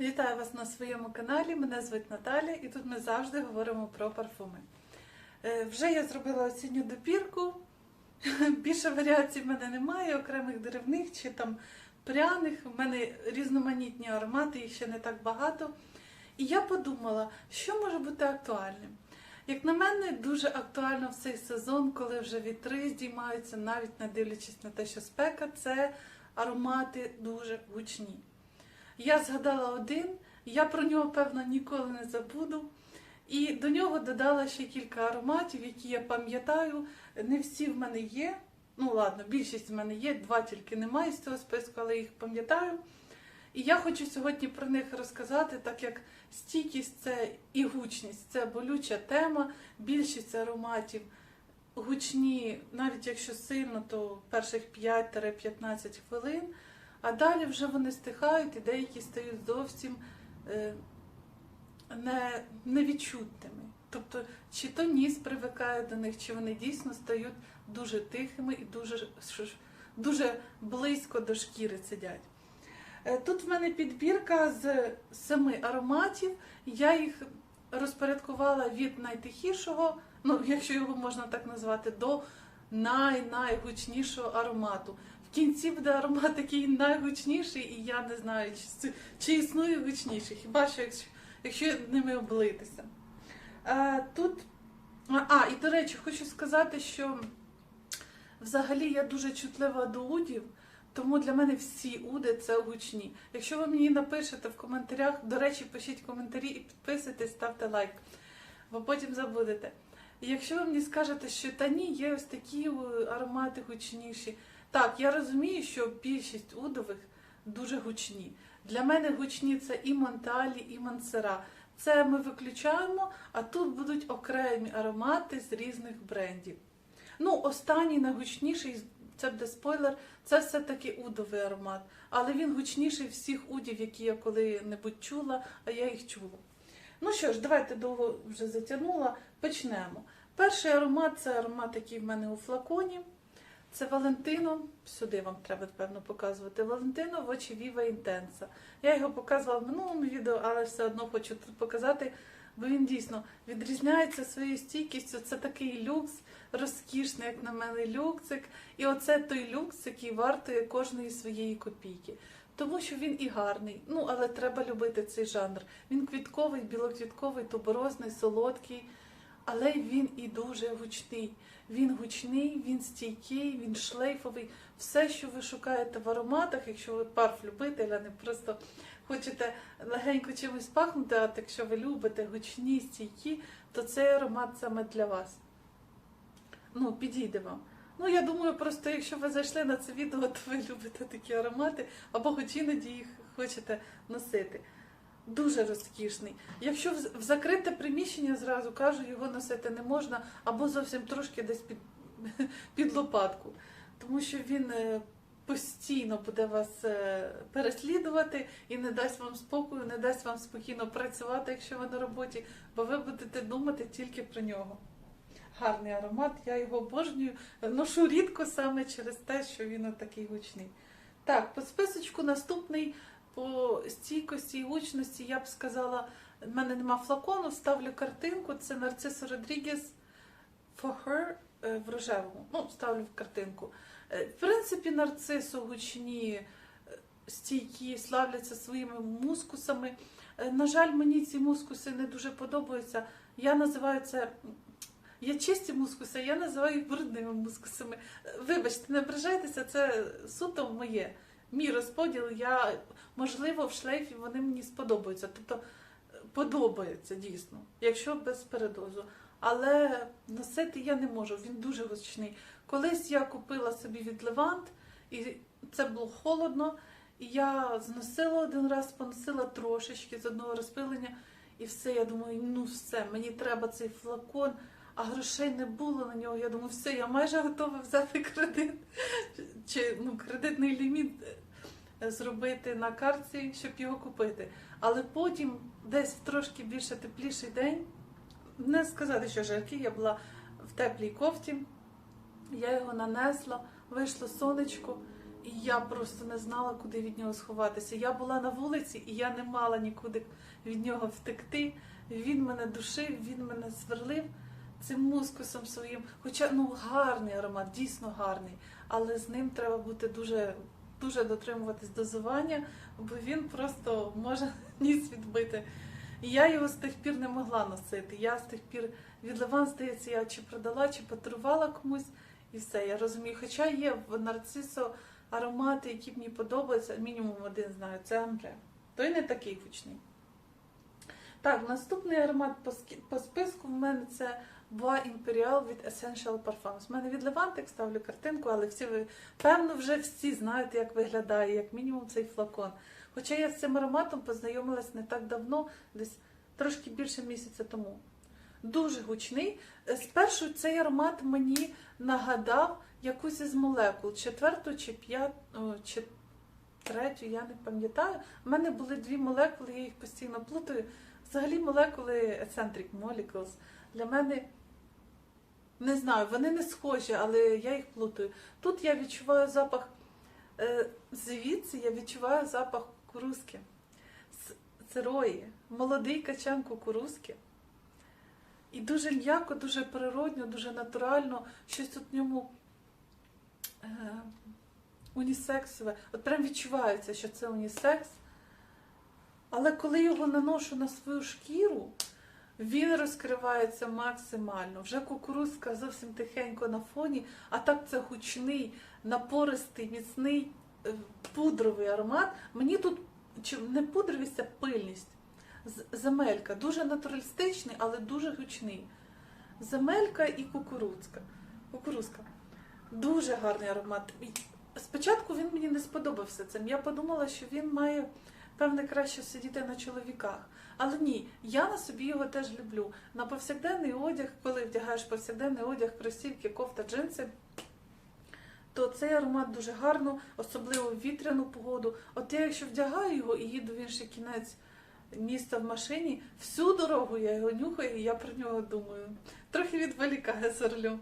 Вітаю вас на своєму каналі. Мене звуть Наталя, і тут ми завжди говоримо про парфуми. Е, Вже я зробила осінню добірку. Більше варіацій в мене немає, окремих деревних чи там пряних. У мене різноманітні аромати, їх ще не так багато. І я подумала, що може бути актуальним. Як на мене, дуже актуально в цей сезон, коли вже вітри здіймаються, навіть не дивлячись на те, що спека, це аромати дуже гучні. Я згадала один, я про нього, певно, ніколи не забуду. І до нього додала ще кілька ароматів, які я пам'ятаю. Не всі в мене є. Ну, ладно, більшість в мене є, два тільки немає з цього списку, але їх пам'ятаю. І я хочу сьогодні про них розказати, так як стійкість це і гучність це болюча тема. Більшість ароматів гучні, навіть якщо сильно, то перших 5-15 хвилин. А далі вже вони стихають і деякі стають зовсім е, не, невідчутними. Тобто, чи то ніс привикає до них, чи вони дійсно стають дуже тихими і дуже, дуже близько до шкіри сидять. Е, Тут в мене підбірка з семи ароматів. Я їх розпорядкувала від найтихішого, ну, якщо його можна так назвати, до най-найгучнішого аромату. В кінці буде аромат такий найгучніший, і я не знаю, чи, чи існує гучніший, хіба що якщо, якщо ними облитися. Е, тут, а, і до речі, хочу сказати, що взагалі я дуже чутлива до удів. Тому для мене всі уди це гучні. Якщо ви мені напишете в коментарях, до речі, пишіть коментарі і підписуйтесь, ставте лайк, бо потім забудете. І якщо ви мені скажете, що та ні, є ось такі е, аромати гучніші. Так, я розумію, що більшість удових дуже гучні. Для мене гучні це і Монталі, і Мансера. Це ми виключаємо, а тут будуть окремі аромати з різних брендів. Ну, останній найгучніший це буде спойлер, це все-таки удовий аромат. Але він гучніший всіх удів, які я коли-небудь чула, а я їх чула. Ну що ж, давайте довго вже затягнула. Почнемо. Перший аромат це аромат, який в мене у флаконі. Це Валентино. Сюди вам треба, певно, показувати. Валентино Voce Viva Intensa. Я його показувала в минулому відео, але все одно хочу тут показати, бо він дійсно відрізняється своєю стійкістю. Це такий люкс, розкішний, як на мене, люксик. І оце той люкс, який вартує кожної своєї копійки. Тому що він і гарний. Ну, але треба любити цей жанр. Він квітковий, білоквітковий, туборозний, солодкий. Але він і дуже гучний. Він гучний, він стійкий, він шлейфовий. Все, що ви шукаєте в ароматах, якщо ви парф любитель, а не просто хочете легенько чимось пахнути, а якщо ви любите гучні, стійкі, то цей аромат саме для вас. Ну, підійде вам. Ну, я думаю, просто якщо ви зайшли на це відео, то ви любите такі аромати, або хоч іноді їх хочете носити. Дуже розкішний. Якщо в закрите приміщення, зразу кажу, його носити не можна, або зовсім трошки десь під, під лопатку. Тому що він е, постійно буде вас е, переслідувати і не дасть вам спокою, не дасть вам спокійно працювати, якщо ви на роботі, бо ви будете думати тільки про нього. Гарний аромат, я його обожнюю. Ношу рідко саме через те, що він такий гучний. Так, по списочку наступний по стійкості і гучності, я б сказала, в мене нема флакону, ставлю картинку. Це Нарцисо Родрігес For Her е, в рожевому. Ну, ставлю в картинку. Е, В принципі, нарцисо гучні, е, стійкі, славляться своїми мускусами. На жаль, мені ці мускуси не дуже подобаються. Я називаю це. Є чисті мускуси, я називаю їх брудними мускусами. Вибачте, не ображайтеся, це суто моє. Мій розподіл, я можливо в шлейфі вони мені сподобаються. Тобто е, подобається дійсно, якщо без передозу. Але носити я не можу, він дуже гучний. Колись я купила собі від Левант, і це було холодно. І я зносила один раз, поносила трошечки з одного розпилення, і все. Я думаю, ну все, мені треба цей флакон, а грошей не було на нього. Я думаю, все, я майже готова взяти кредит чи ну, кредитний ліміт е, зробити на картці, щоб його купити. Але потім, десь трошки більше тепліший день, не сказати, що жаркий, я була в теплій кофті, я його нанесла, вийшло сонечко, І я просто не знала, куди від нього сховатися. Я була на вулиці, і я не мала нікуди від нього втекти. Він мене душив, він мене сверлив цим мускусом своїм. Хоча ну гарний аромат, дійсно гарний, але з ним треба бути дуже, дуже дотримуватись дозування, бо він просто може ніс відбити. І я його з тих пір не могла носити. Я з тих пір від Леван, здається, я чи продала, чи подарувала комусь, і все. Я розумію. Хоча є в нарцисо аромати, які мені подобаються, мінімум один знаю, це амбре. Той не такий гучний. Так, наступний аромат по списку в мене це Bois Imperial від Essential Parfums. У мене від Левантик ставлю картинку, але всі ви, певно, вже всі знаєте, як виглядає, як мінімум цей флакон. Хоча я з цим ароматом познайомилась не так давно, десь трошки більше місяця тому. Дуже гучний. Е, Спершу цей аромат мені нагадав якусь із молекул, четверту чи п'яту, чи третю, я не пам'ятаю. У мене були дві молекули, я їх постійно плутаю. Взагалі молекули Eccentric Molecules для мене не знаю, вони не схожі, але я їх плутаю. Тут я відчуваю запах, е, звідси я відчуваю запах кукурузки, сирої, молодий качан кукурузки. І дуже м'яко, дуже природньо, дуже натурально, щось тут в ньому е, унісексове. От прям відчувається, що це унісекс. Але коли його наношу на свою шкіру, він розкривається максимально. Вже кукурузка зовсім тихенько на фоні, а так це гучний, напористий, міцний е, пудровий аромат. Мені тут не пудровість, а пильність. Земелька дуже натуралістичний, але дуже гучний. Земелька і кукурудзка. Кукурузка. Дуже гарний аромат. Спочатку він мені не сподобався цим. Я подумала, що він має, певне, краще сидіти на чоловіках. Але ні, я на собі його теж люблю. На повсякденний одяг, коли вдягаєш повсякденний одяг, кросівки, кофта, джинси, то цей аромат дуже гарно, особливо в вітряну погоду. От я якщо вдягаю його і їду в інший кінець міста в машині, всю дорогу я його нюхаю і я про нього думаю. Трохи відволікає сорлю.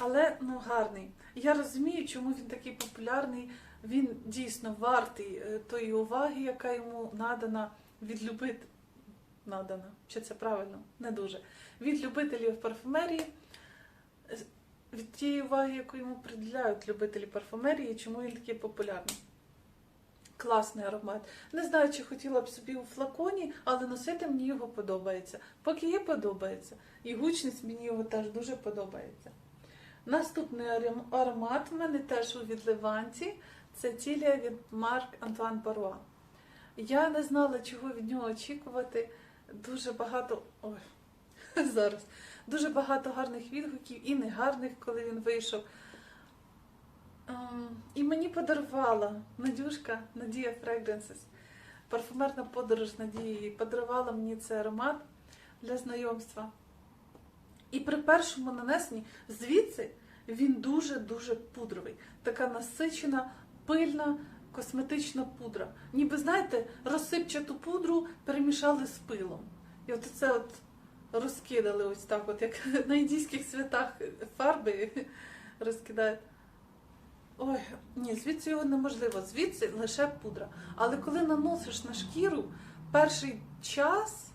Але ну гарний. Я розумію, чому він такий популярний. Він дійсно вартий е, тої уваги, яка йому надана від любит... надана. Чи це правильно? Не дуже. Від любителів парфумерії, від тієї уваги, яку йому приділяють любителі парфумерії, чому він такий популярний. Класний аромат. Не знаю, чи хотіла б собі у флаконі, але носити мені його подобається. Поки є подобається. І гучність мені його теж дуже подобається. Наступний аромат в мене теж у відливанці. Це тілія від Марк Антуан Паруа. Я не знала, чого від нього очікувати. Дуже багато. Ой, зараз. Дуже багато гарних відгуків і негарних, коли він вийшов. Ем, І мені подарувала Надюшка Надія Fragrances. Парфумерна подорож Надії подарувала мені цей аромат для знайомства. І при першому нанесенні звідси він дуже-дуже пудровий. Така насичена, пильна косметична пудра. Ніби, знаєте, розсипчату пудру перемішали з пилом. І от це от розкидали ось так, от як на індійських святах фарби розкидають. Ой, ні, звідси його неможливо, звідси лише пудра. Але коли наносиш на шкіру перший час,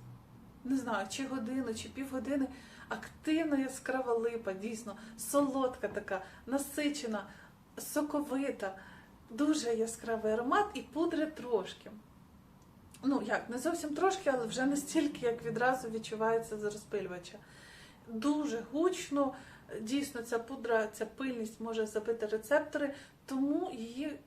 не знаю, чи годину, чи півгодини, активна яскрава липа, дійсно, солодка така, насичена, соковита, дуже яскравий аромат і пудри трошки. Ну, як, не зовсім трошки, але вже не стільки, як відразу відчувається з розпилювача. Дуже гучно, дійсно, ця пудра, ця пильність може забити рецептори, тому її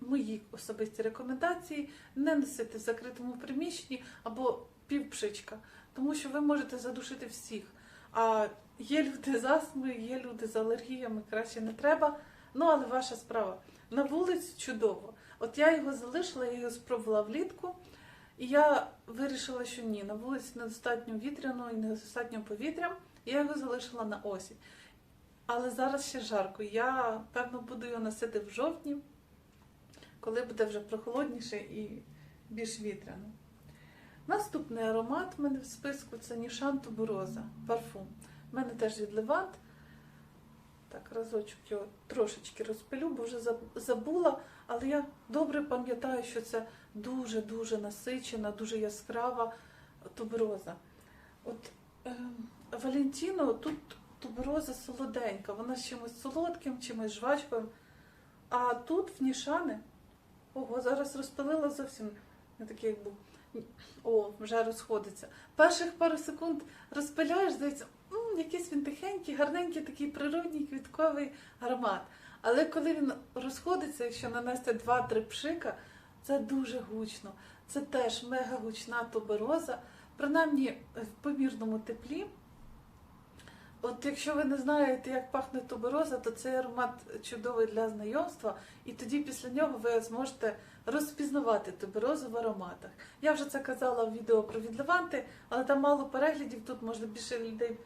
мої особисті рекомендації не носити в закритому приміщенні або півпшичка, тому що ви можете задушити всіх. А є люди з астмою, є люди з алергіями, краще не треба. Ну, але ваша справа. На вулиці чудово. От я його залишила, я його спробувала влітку, і я вирішила, що ні, на вулиці недостатньо вітряно і недостатньо повітря. Я його залишила на осінь. Але зараз ще жарко. Я, певно, буду його носити в жовтні, коли буде вже прохолодніше і більш вітряно. Наступний аромат в мене в списку це Нішан Тубуроза, парфум. У мене теж від Левант. Так, разочок його трошечки розпилю, бо вже забула, але я добре пам'ятаю, що це дуже-дуже насичена, дуже яскрава тубероза. От ем, Валентіно тут тубероза солоденька, вона з чимось солодким, чимось жвачковим. А тут в Нішани, ого, зараз розпилила зовсім не такий, як був. О, вже розходиться. Перших пару секунд розпиляєш, здається, «М, якийсь він тихенький, гарненький, такий природній квітковий аромат. Але коли він розходиться, якщо нанести 2-3 пшика, це дуже гучно. Це теж мега гучна тубероза. Принаймні в помірному теплі. От якщо ви не знаєте, як пахне тубероза, то цей аромат чудовий для знайомства, і тоді після нього ви зможете розпізнавати туберозу в ароматах. Я вже це казала в відео про відливанти, але там мало переглядів, тут можна більше людей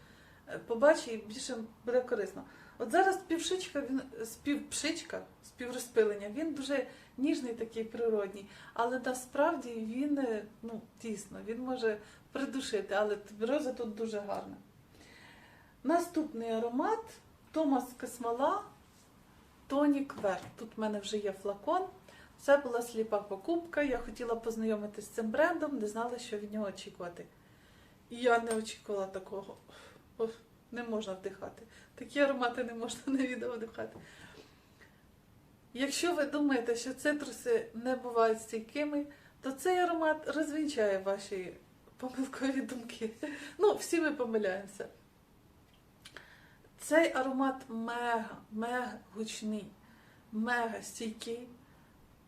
побачить і більше буде корисно. От зараз півшичка, він співпшичка, співрозпилення, він дуже ніжний, такий природній, але насправді він е, ну, дійсно він може придушити, але тубероза тут дуже гарна. Наступний аромат Томас Космола Тонік Верт. Тут в мене вже є флакон. Це була сліпа покупка. Я хотіла познайомитися з цим брендом, не знала, що від нього очікувати. І я не очікувала такого. Оф, не можна вдихати. Такі аромати не можна на відео вдихати. Якщо ви думаєте, що цитруси не бувають стійкими, то цей аромат розвінчає ваші помилкові думки. Ну, всі ми помиляємося. Цей аромат мега, мега гучний, мега стійкий.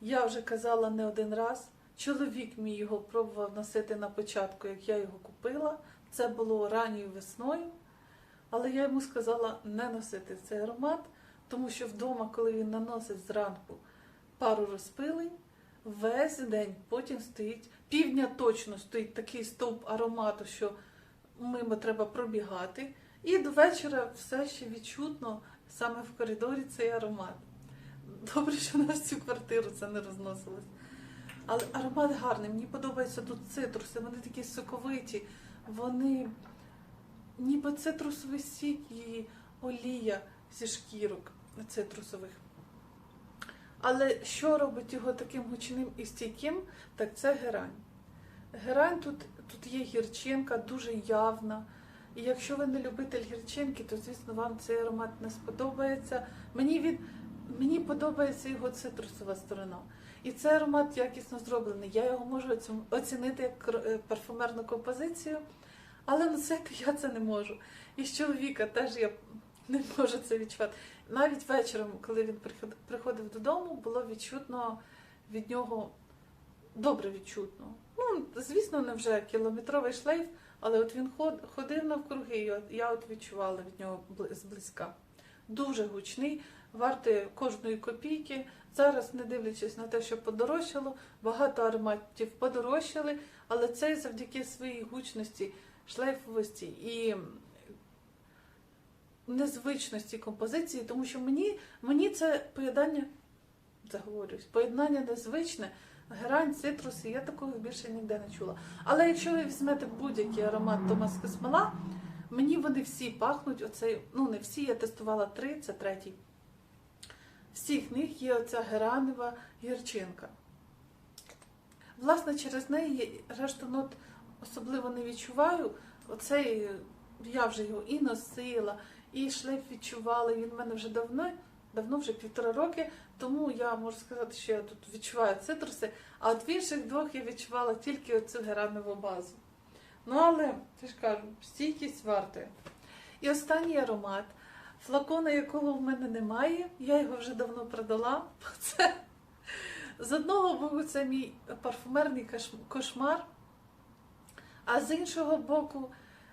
Я вже казала не один раз. Чоловік мій його пробував носити на початку, як я його купила. Це було ранньою весною. Але я йому сказала не носити цей аромат, тому що вдома, коли він наносить зранку пару розпилень, весь день потім стоїть, півдня точно стоїть такий стовп аромату, що мимо треба пробігати. І до вечора все ще відчутно саме в коридорі цей аромат. Добре, що на всю квартиру це не розносилось. Але аромат гарний. Мені подобаються тут цитруси, вони такі соковиті, вони ніби цитрусовий сік і олія зі шкірок цитрусових. Але що робить його таким гучним і стійким, так це герань. Герань тут, тут є гірчинка, дуже явна. І якщо ви не любитель гірчинки, то звісно вам цей аромат не сподобається. Мені він мені подобається його цитрусова сторона. І цей аромат якісно зроблений. Я його можу оцінити як е, парфумерну композицію, але носити я це не можу. І з чоловіка теж я не можу це відчувати. Навіть вечором, коли він приходив додому, було відчутно від нього добре відчутно. Ну, звісно, не вже кілометровий шлейф, але от він ходив навкруги, і я от відчувала від нього зблизька. Дуже гучний, вартий кожної копійки. Зараз, не дивлячись на те, що подорожчало, багато ароматів подорожчали, але цей завдяки своїй гучності, шлейфовості і незвичності композиції, тому що мені, мені це поєднання, заговорюсь, поєднання незвичне. Герань, цитруси, я такого більше ніде не чула. Але якщо ви візьмете будь-який аромат Томас Космола, мені вони всі пахнуть. Оцей, ну не всі, я тестувала три, це третій. Всіх них є оця геранева гірчинка. Власне, через неї решту нот особливо не відчуваю. Оцей я вже його і носила, і шлейф відчувала. Він в мене вже давно, давно вже півтора роки. Тому я можу сказати, що я тут відчуваю цитруси, а от в інших двох я відчувала тільки оцю геранову базу. Ну, але ти ж кажу, стійкість вартує. І останній аромат, флакона якого в мене немає, я його вже давно продала. Це з одного боку, це мій парфумерний кошмар, а з іншого боку,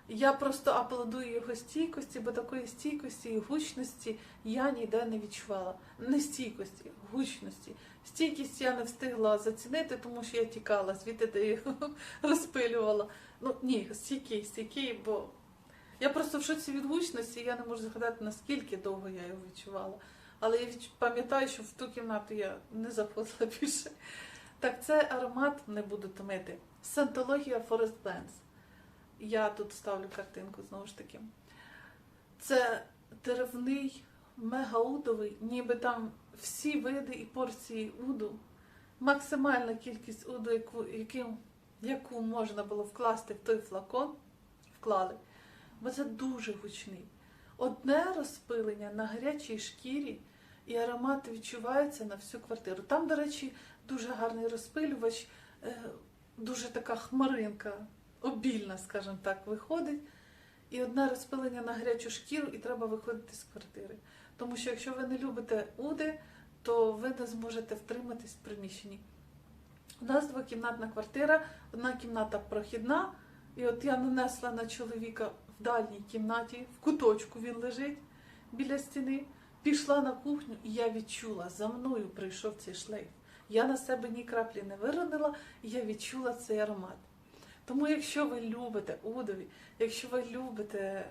я просто аплодую його стійкості, бо такої стійкості і гучності я ніде не відчувала. Не стійкості, гучності. Стійкість я не встигла зацінити, тому що я тікала, звідти де його розпилювала. Ну ні, стійкий, стійкий, бо я просто в шоці від гучності, я не можу згадати, наскільки довго я його відчувала. Але я пам'ятаю, що в ту кімнату я не заходила більше. Так, це аромат не буду томити. Сантологія Forest Blends. Я тут ставлю картинку знову ж таки. Це деревний мегаудовий, ніби там всі види і порції уду, максимальна кількість уду, яку, яким, яку можна було вкласти в той флакон, вклали. Бо це дуже гучний. Одне розпилення на гарячій шкірі, і аромат відчувається на всю квартиру. Там, до речі, дуже гарний розпилювач, е, дуже така хмаринка, обільна, скажімо так, виходить. І одне розпилення на гарячу шкіру, і треба виходити з квартири. Тому що якщо ви не любите уди, то ви не зможете втриматись в приміщенні. У нас двокімнатна квартира, одна кімната прохідна, і от я нанесла на чоловіка в дальній кімнаті, в куточку він лежить біля стіни. Пішла на кухню, і я відчула, за мною прийшов цей шлейф. Я на себе ні краплі не виронила, і я відчула цей аромат. Тому, якщо ви любите удові, якщо ви любите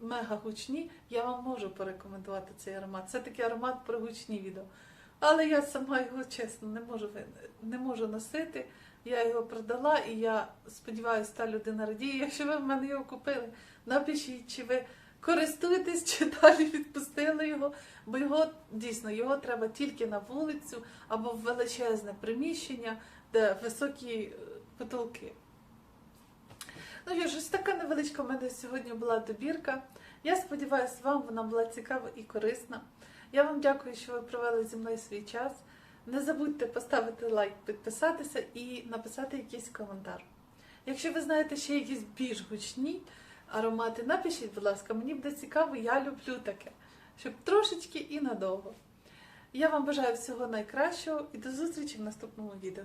мега гучні, я вам можу порекомендувати цей аромат. Це такий аромат про гучні відео. Але я сама його чесно не можу не можу носити. Я його продала, і я сподіваюся, та людина радіє. Якщо ви в мене його купили, напишіть, чи ви користуєтесь, чи далі відпустили його. Бо його дійсно його треба тільки на вулицю або в величезне приміщення, де високі е, потолки. Ну що ж, ось така невеличка в мене сьогодні була добірка. Я сподіваюся, вам вона була цікава і корисна. Я вам дякую, що ви провели зі мною свій час. Не забудьте поставити лайк, підписатися і написати якийсь коментар. Якщо ви знаєте ще якісь більш гучні аромати, напишіть, будь ласка, мені буде цікаво, я люблю таке, щоб трошечки і надовго. Я вам бажаю всього найкращого і до зустрічі в наступному відео.